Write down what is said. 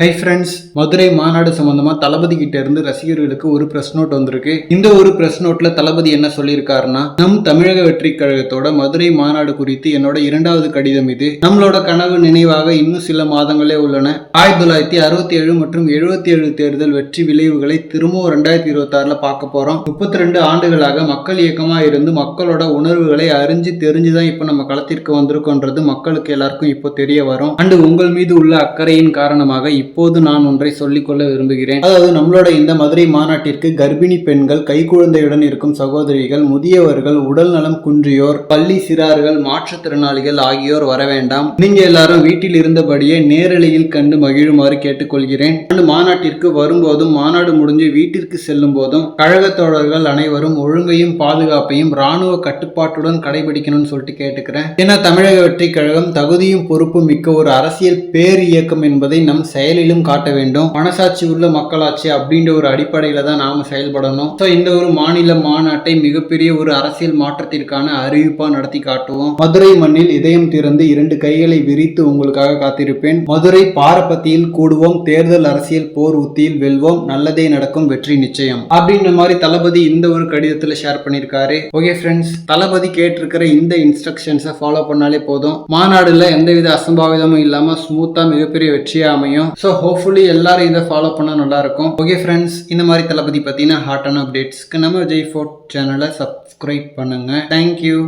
Hi friends Madurai மாநாடு சம்பந்தமா தளபதி கிட்ட இருந்து ரசிகர்களுக்கு ஒரு பிரஸ் நோட் வந்திருக்கு. இந்த ஒரு பிரஸ் நோட்ல தளபதி என்ன சொல்லியிருக்காருன்னா நம் தமிழக வெற்றி கழகத்தோட மதுரை மாநாடு குறித்து என்னோட இரண்டாவது கடிதம் இது. நம்மளோட கனவு நினைவாக இன்னும் சில மாதங்களே உள்ளன. ஆயிரத்தி தொள்ளாயிரத்தி அறுபத்தி ஏழு மற்றும் எழுபத்தி ஏழு தேர்தல் வெற்றி விளைவுகளை திரும்பவும் ரெண்டாயிரத்தி இருபத்தி ஆறுல பார்க்க போறோம். முப்பத்தி ரெண்டு ஆண்டுகளாக மக்கள் இயக்கமா இருந்து மக்களோட உணர்வுகளை அறிஞ்சு தெரிஞ்சுதான் இப்போ நம்ம களத்திற்கு வந்திருக்கோன்றது மக்களுக்கு எல்லாருக்கும் இப்போ தெரிய வரும். அண்டு உங்கள் மீது உள்ள அக்கறையின் காரணமாக இப்போது நான் ஒன்றை சொல்லிக்கொள்ள விரும்புகிறேன். அதாவது நம்மளோட இந்த மதுரை மாநாட்டிற்கு கர்ப்பிணி பெண்கள் கைக்குழந்தையுடன் இருக்கும் சகோதரிகள் முதியவர்கள் உடல் நலம் குன்றியோர் பள்ளி சிறார்கள் மாற்றுத்திறனாளிகள் ஆகியோர் வர வேண்டாம். நீங்க எல்லாரும் வீட்டில் இருந்தபடியே நேரலையில் கண்டு மகிழுமாறு கேட்டுக்கொள்கிறேன். மாநாட்டிற்கு வரும்போதும் மாநாடு முடிஞ்சு வீட்டிற்கு செல்லும் போதும் கழகத்தோழர்கள் அனைவரும் ஒழுங்கையும் பாதுகாப்பையும் ராணுவ கட்டுப்பாட்டுடன் கடைபிடிக்கணும்னு சொல்லிட்டு கேட்டுக்கிறேன். ஏன்னா தமிழக வெற்றி கழகம் தகுதியும் பொறுப்பும் மிக்க ஒரு அரசியல் பேர் இயக்கம் என்பதை நம் செயல் செயலிலும் காட்ட வேண்டும். மனசாட்சி உள்ள மக்களாட்சி அப்படின்ற ஒரு அடிப்படையில தான் நாம செயல்படணும். ஸோ இந்த ஒரு மாநில மாநாட்டை மிகப்பெரிய ஒரு அரசியல் மாற்றத்திற்கான அறிவிப்பா நடத்தி காட்டுவோம். மதுரை மண்ணில் இதயம் திறந்து இரண்டு கைகளை விரித்து உங்களுக்காக காத்திருப்பேன். மதுரை பாரபத்தியில் கூடுவோம். தேர்தல் அரசியல் போர் உத்தியில் வெல்வோம். நல்லதே நடக்கும். வெற்றி நிச்சயம். அப்படின்ற மாதிரி தளபதி இந்த ஒரு கடிதத்துல ஷேர் பண்ணியிருக்காரு ஓகே ஃப்ரெண்ட்ஸ் தளபதி கேட்டிருக்கிற இந்த இன்ஸ்ட்ரக்ஷன்ஸை ஃபாலோ பண்ணாலே போதும். மாநாடுல எந்தவித அசம்பாவிதமும் இல்லாம ஸ்மூத்தா மிகப்பெரிய வெற்றியா அமையும். ஸோ ஹோப்ஃபுல்லி எல்லாரும் இதை ஃபாலோ பண்ணா நல்லா இருக்கும் ஓகே ஃப்ரெண்ட்ஸ் இந்த மாதிரி தளபதி பார்த்தீங்கன்னா ஹாட்டான அப்டேட்ஸ்க்கு நம்ம ஜெய் ஃபோர்ட் சேனலை சப்ஸ்கிரைப் பண்ணுங்க. Thank you